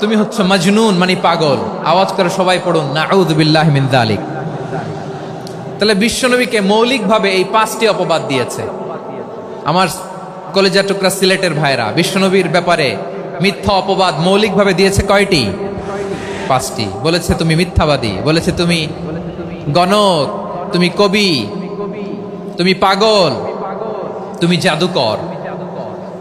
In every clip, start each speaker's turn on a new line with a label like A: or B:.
A: তুমি হচ্ছে মজনুন মানে পাগল। আওয়াজ করে সবাই পড়ুন নাউদ বিল্লাহ মিন যালিক। তাহলে বিশ্বনবীকে মৌলিকভাবে এই পাঁচটি অপবাদ দিয়েছে। আমার কলেজা টুকরা সিলেটের ভাইরা বিশ্বনবীর ব্যাপারে মিথ্যা অপবাদ মৌলিকভাবে দিয়েছে কয়টি? পাঁচটি। বলেছে তুমি মিথ্যাবাদী, বলেছে তুমি গণক, তুমি কবি, তুমি পাগল, তুমি জাদুকর।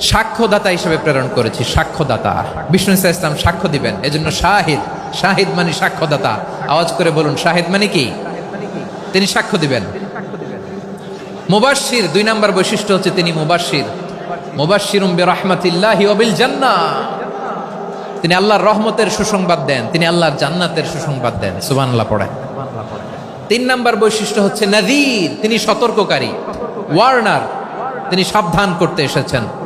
A: সাক্ষ্যদাতা হিসেবে প্রেরণ করেছি, সাক্ষ্যদাতা। বিষ্ণু ইসা ইসলাম সাক্ষ্য দিবেন, এজন্য শাহিদ শাহিদ মানে সাক্ষ্যদাতা। আওয়াজ করে বলুন, শাহিদ মানে কি? তিনি সাক্ষ্য দিবেন। মুবাশির দুই নাম্বার বৈশিষ্ট্য হচ্ছে তিনি বে রহমাতিল্লাহি ওবিল জান্নাহ তিনি আল্লাহর রহমতের সুসংবাদ দেন, তিনি আল্লাহর জান্নাতের সুসংবাদ দেন। সুবহানাল্লাহ পড়েন। তিন নাম্বার বৈশিষ্ট্য হচ্ছে নাযীর তিনি সতর্ককারী। ওয়ার্নার, তিনি সাবধান করতে এসেছেন।